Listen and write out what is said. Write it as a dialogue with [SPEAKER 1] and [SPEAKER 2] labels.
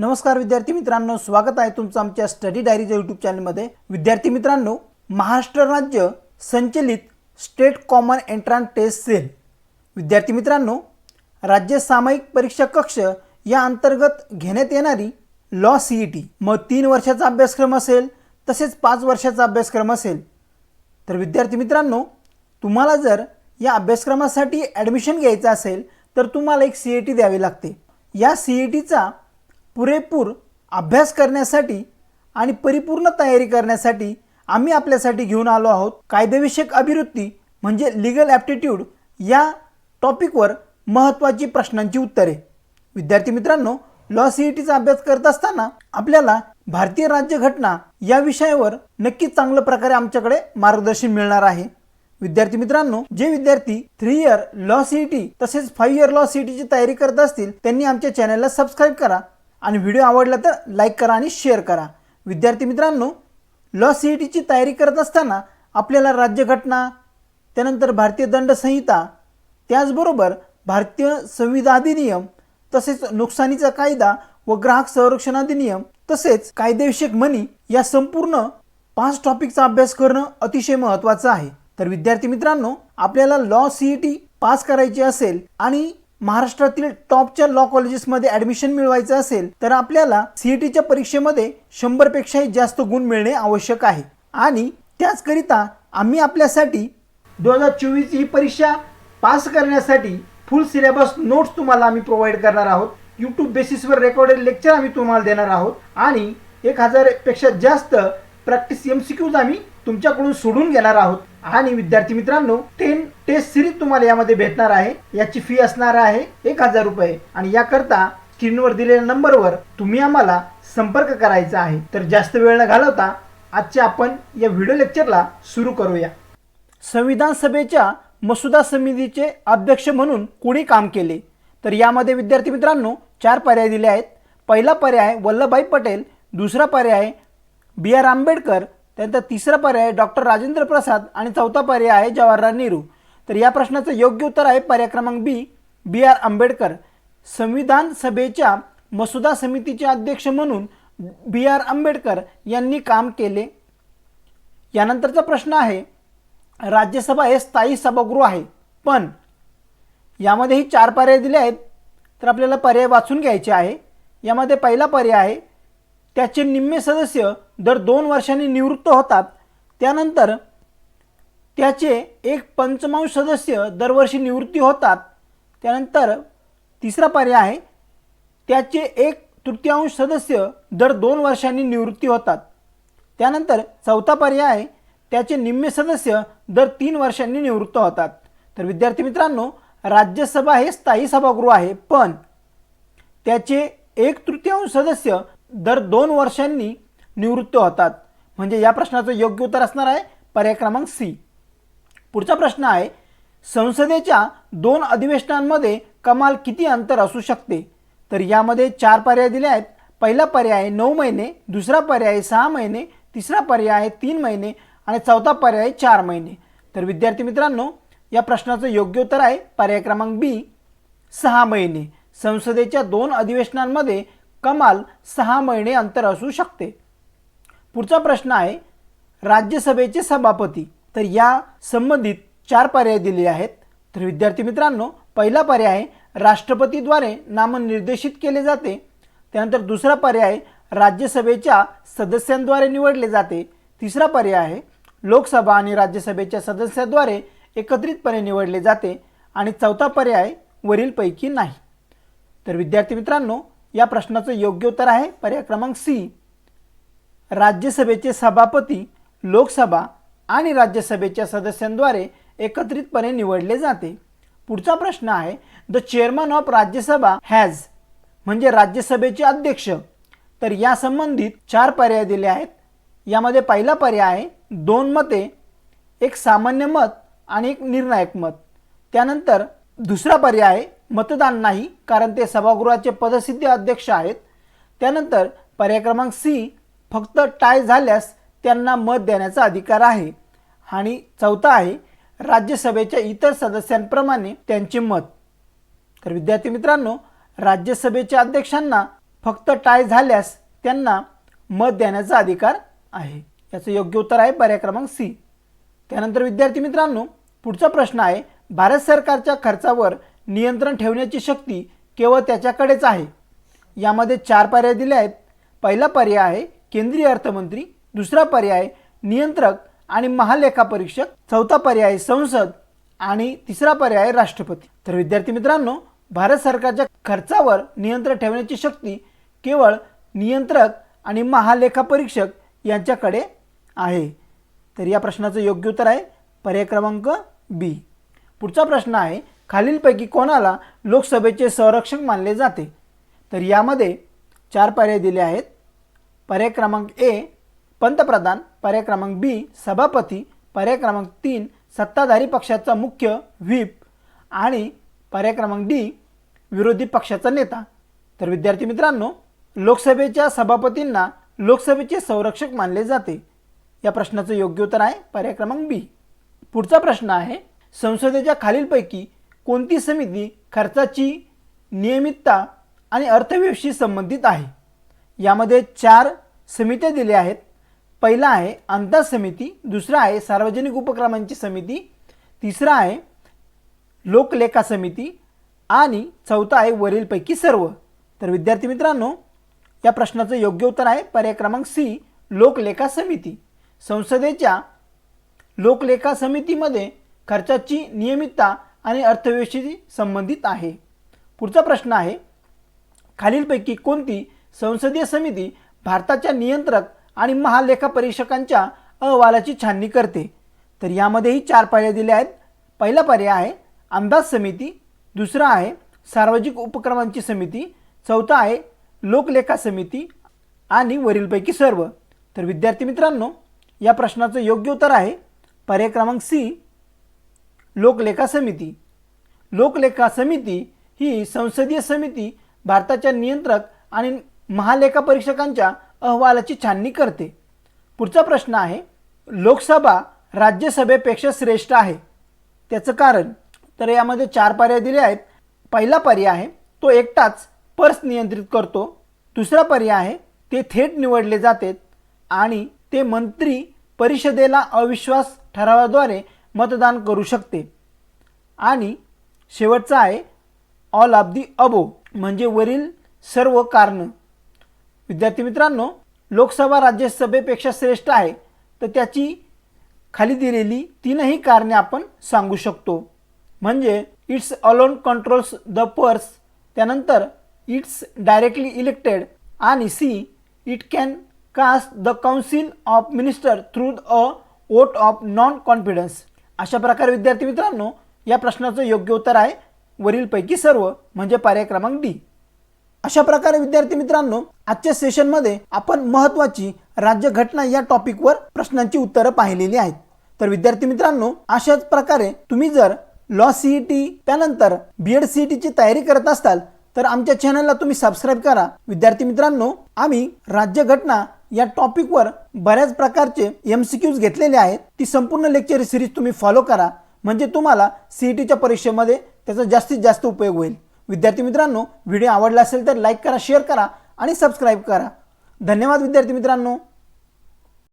[SPEAKER 1] नमस्कार विद्यार्थी मित्रांनो स्वागत आहे तुमचं आमच्या स्टडी डायरीच्या यूट्यूब चॅनलमध्ये. विद्यार्थी मित्रांनो महाराष्ट्र राज्य संचलित state common entrance test cell. विद्यार्थी मित्रांनो राज्य सामायिक परीक्षा कक्ष या अंतर्गत घेण्यात येणारी लॉ सी ई टी मग तीन वर्षाचा अभ्यासक्रम असेल तसेच पाच वर्षाचा अभ्यासक्रम असेल. तर विद्यार्थी मित्रांनो तुम्हाला जर या अभ्यासक्रमासाठी ॲडमिशन घ्यायचं असेल तर तुम्हाला एक सी ई टी द्यावी लागते. या सी ई टीचा पुरेपूर अभ्यास करण्यासाठी आणि परिपूर्ण तयारी करण्यासाठी आम्ही आपल्यासाठी घेऊन आलो आहोत. कायदेविषयक अभिवृत्ती म्हणजे लिगल ॲप्टिट्यूड या टॉपिकवर महत्त्वाची प्रश्नांची उत्तरे. विद्यार्थी मित्रांनो लॉ सी ई टीचा अभ्यास करत असताना आपल्याला भारतीय राज्यघटना या विषयावर नक्कीच चांगल्या प्रकारे आमच्याकडे मार्गदर्शन मिळणार आहे. विद्यार्थी मित्रांनो जे विद्यार्थी three year law C T तसेच फाईव्ह इयर लॉ सी टीची तयारी करत असतील त्यांनी आमच्या चॅनलला सबस्क्राईब करा. आणि व्हिडिओ आवडला तर लाईक करा आणि शेअर करा. विद्यार्थी मित्रांनो लॉ सी टीची तयारी करत असताना आपल्याला राज्यघटना त्यानंतर भारतीय दंड संहिता त्याचबरोबर भारतीय संविधान अधिनियम तसेच नुकसानीचा कायदा व ग्राहक संरक्षण अधिनियम तसेच कायदेविषयक मनी या संपूर्ण पाच टॉपिकचा अभ्यास करणं अतिशय महत्त्वाचं आहे. तर विद्यार्थी मित्रांनो आपल्याला law C E T pass करायची असेल आणि महाराष्ट्रातील टॉपच्या लॉ कॉलेजेसमध्ये ॲडमिशन मिळवायचं असेल तर आपल्याला सी ई टीच्या परीक्षेमध्ये शंभरपेक्षाही जास्त गुण मिळणे आवश्यक आहे. आणि त्याचकरिता आम्ही आपल्यासाठी दोन हजार चोवीस ही परीक्षा पास करण्यासाठी फुल सिलेबस नोट्स तुम्हाला आम्ही प्रोव्हाइड करणार आहोत. यूट्यूब बेसिसवर रेकॉर्डेड लेक्चर आम्ही तुम्हाला देणार आहोत. आणि एक हजारपेक्षा जास्त प्रॅक्टिस एम सी क्यूज आम्ही तुमच्याकडून सोडून घेणार आहोत. आणि विद्यार्थी मित्रांनो टेन टेस्ट सिरीज तुम्हाला यामध्ये भेटणार आहे. याची फी असणार आहे एक हजार रुपये. आणि याकरता स्क्रीनवर दिलेल्या नंबरवर तुम्ही आम्हाला संपर्क करायचा आहे. तर जास्त वेळ न घालवता आजच्या आपण या व्हिडिओ लेक्चरला सुरू करूया. संविधान सभेच्या मसुदा समितीचे अध्यक्ष म्हणून कोणी काम केले? तर यामध्ये विद्यार्थी मित्रांनो चार पर्याय दिले आहेत. पहिला पर्याय वल्लभभाई पटेल दुसरा पर्याय बी आर आंबेडकर त्यानंतर तिसरा पर्याय डॉक्टर राजेंद्र प्रसाद आणि चौथा पर्याय आहे जवाहरलाल नेहरू. तर या प्रश्नाचं योग्य उत्तर आहे पर्याय क्रमांक बी बी आर आंबेडकर. संविधान सभेच्या मसुदा समितीचे अध्यक्ष म्हणून बी आर आंबेडकर यांनी काम केले. यानंतरचा प्रश्न आहे राज्यसभा हे स्थायी सभागृह आहे पण यामध्येही चार पर्याय दिले आहेत तर आपल्याला पर्याय वाचून घ्यायचे आहे. यामध्ये पहिला पर्याय आहे त्याचे निम्मे सदस्य दर दोन वर्षांनी निवृत्त होतात. त्यानंतर त्याचे एक पंचमांश सदस्य दरवर्षी निवृत्ती होतात. त्यानंतर तिसरा पर्याय आहे त्याचे एक तृतीयांश सदस्य दर दोन वर्षांनी निवृत्ती होतात. त्यानंतर चौथा पर्याय आहे त्याचे निम्मे सदस्य दर तीन वर्षांनी निवृत्त होतात. तर विद्यार्थी मित्रांनो राज्यसभा हे स्थायी सभागृह आहे पण त्याचे एक तृतीयांश सदस्य दर दोन वर्षांनी निवृत्त होतात. म्हणजे या प्रश्नाचं योग्य उत्तर असणार आहे पर्याय क्रमांक सी. पुढचा प्रश्न आहे संसदेच्या दोन अधिवेशनांमध्ये कमाल किती अंतर असू शकते? तर यामध्ये चार पर्याय दिले आहेत. पहिला पर्याय नऊ महिने दुसरा पर्याय सहा महिने तिसरा पर्याय आहे तीन महिने आणि चौथा पर्याय चार महिने. तर विद्यार्थी मित्रांनो या प्रश्नाचं योग्य उत्तर आहे पर्याय क्रमांक बी सहा महिने. संसदेच्या दोन अधिवेशनांमध्ये कमाल सहा महिने अंतर असू शकते. पुढचा प्रश्न आहे राज्यसभेचे सभापती तर या संबंधित चार पर्याय दिले आहेत. तर विद्यार्थी मित्रांनो पहिला पर्याय राष्ट्रपतीद्वारे नामनिर्देशित केले जाते. त्यानंतर दुसरा पर्याय राज्यसभेच्या सदस्यांद्वारे निवडले जाते. तिसरा पर्याय आहे लोकसभा आणि राज्यसभेच्या सदस्यांद्वारे एकत्रितपणे निवडले जाते. आणि चौथा पर्याय वरीलपैकी नाही. तर विद्यार्थी मित्रांनो या प्रश्नाचं योग्य उत्तर आहे. पर्याय क्रमांक सी. राज्यसभेचे सभापती लोकसभा आणि राज्यसभेच्या सदस्यांद्वारे एकत्रितपणे निवडले जाते. पुढचा प्रश्न आहे the chairman of Rajya Sabha has म्हणजे राज्यसभेचे अध्यक्ष. तर या संबंधित चार पर्याय दिले आहेत. यामध्ये पहिला पर्याय आहे दोन मते एक सामान्य मत आणि एक निर्णायक मत. त्यानंतर दुसरा पर्याय आहे मतदान नाही कारण ते सभागृहाचे पदसिद्ध अध्यक्ष आहेत. त्यानंतर पर्याय क्रमांक सी फक्त टाय झाल्यास त्यांना मत देण्याचा अधिकार आहे. आणि चौथा आहे राज्यसभेच्या इतर सदस्यांप्रमाणे त्यांचे मत. तर विद्यार्थी मित्रांनो राज्यसभेच्या अध्यक्षांना फक्त टाय झाल्यास त्यांना मत देण्याचा अधिकार आहे. याचं योग्य उत्तर आहे पर्याय क्रमांक सी. त्यानंतर विद्यार्थी मित्रांनो पुढचा प्रश्न आहे भारत सरकारच्या खर्चावर नियंत्रण ठेवण्याची शक्ती केवळ त्याच्याकडेच आहे. यामध्ये चार पर्याय दिले आहेत. पहिला पर्याय आहे केंद्रीय अर्थमंत्री दुसरा पर्याय नियंत्रक आणि महालेखापरीक्षक चौथा पर्याय संसद आणि तिसरा पर्याय राष्ट्रपती. तर विद्यार्थी मित्रांनो भारत सरकारच्या खर्चावर नियंत्रण ठेवण्याची शक्ती केवळ नियंत्रक आणि महालेखापरीक्षक यांच्याकडे आहे. तर या प्रश्नाचं योग्य उत्तर आहे पर्याय क्रमांक बी. पुढचा प्रश्न आहे खालीलपैकी कोणाला लोकसभेचे संरक्षक मानले जाते? तर यामध्ये चार पर्याय दिले आहेत. पर्याय क्रमांक ए पंतप्रधान. पर्याय क्रमांक बी सभापती. पर्याय क्रमांक तीन सत्ताधारी पक्षाचा मुख्य व्हीप. आणि पर्याय क्रमांक डी विरोधी पक्षाचा नेता. तर विद्यार्थी मित्रांनो लोकसभेच्या सभापतींना लोकसभेचे संरक्षक मानले जाते. या प्रश्नाचं योग्य उत्तर आहे पर्याय क्रमांक बी. पुढचा प्रश्न आहे संसदेच्या खालीलपैकी कोणती समिती खर्चाची नियमितता आणि अर्थव्यवस्थेशी संबंधित आहे? यामध्ये चार समित्या दिल्या आहेत. पहिला आहे अंदाज समिती दुसरा आहे सार्वजनिक उपक्रमांची समिती तिसरा आहे लोकलेखा समिती आणि चौथा आहे वरीलपैकी सर्व. तर विद्यार्थी मित्रांनो या प्रश्नाचं योग्य उत्तर आहे पर्याय क्रमांक सी लोकलेखा समिती. संसदेच्या लोकलेखा समितीमध्ये खर्चाची नियमितता आणि अर्थव्यवस्थेशी संबंधित आहे. पुढचा प्रश्न आहे खालीलपैकी कोणती संसदीय समिती भारताच्या नियंत्रक आणि महालेखापरीक्षकांच्या अहवालाची छाननी करते? तर यामध्येही चार पर्याय दिले आहेत. पहिला पर्याय आहे अंदाज समिती. दुसरा आहे सार्वजनिक उपक्रमांची समिती. चौथा आहे लोकलेखा समिती आणि वरीलपैकी सर्व. तर विद्यार्थी मित्रांनो या प्रश्नाचं योग्य उत्तर आहे पर्याय क्रमांक सी. लोकलेखा समिती. लोकलेखा समिती ही संसदीय समिती भारताच्या नियंत्रक आणि महालेखा परीक्षकांच्या अहवालाची छाननी करते. पुढचा प्रश्न आहे लोकसभा राज्यसभेपेक्षा श्रेष्ठ आहे. त्याचं कारण तर यामध्ये चार पर्याय दिले आहेत. पहिला पर्याय आहे तो एकटाच पर्स नियंत्रित करतो. दुसरा पर्याय आहे ते थेट निवडले जातात आणि ते मंत्री परिषदेला अविश्वास ठरावाद्वारे मतदान करू शकते. आणि शेवटचा आहे ऑल ऑफ दी अबो म्हणजे वरील सर्व कारण. विद्यार्थी मित्रांनो लोकसभा राज्यसभेपेक्षा श्रेष्ठ आहे तर त्याची खाली दिलेली तीनही कारणे आपण सांगू शकतो. म्हणजे it's alone controls the purse त्यानंतर इट्स डायरेक्टली इलेक्टेड आणि see it can cast the council of minister through a vote of non confidence अशा प्रकारे विद्यार्थी मित्रांनो या प्रश्नाचं योग्य उत्तर आहे. वरीलपैकी सर्व म्हणजे पर्याय क्रमांक डी. अशा प्रकारे विद्यार्थी मित्रांनो आजच्या सेशनमध्ये आपण महत्त्वाची राज्यघटना या टॉपिकवर प्रश्नांची उत्तरं पाहिलेली आहेत. तर विद्यार्थी मित्रांनो अशाच प्रकारे तुम्ही जर लॉ सी टी त्यानंतर बी एड सी टीची तयारी करत असाल तर आमच्या चॅनलला तुम्ही सबस्क्राईब करा. विद्यार्थी मित्रांनो आम्ही राज्यघटना या टॉपिकवर बऱ्याच प्रकारचे एम सी क्यूज घेतलेले आहेत. ती संपूर्ण लेक्चर सिरीज तुम्ही फॉलो करा. म्हणजे तुम्हाला सी ई टीच्या परीक्षेमध्ये त्याचा जास्तीत जास्त उपयोग होईल. विद्यार्थी मित्रांनो व्हिडिओ आवडला असेल तर लाईक करा शेअर करा आणि सबस्क्राईब करा. धन्यवाद विद्यार्थी मित्रांनो.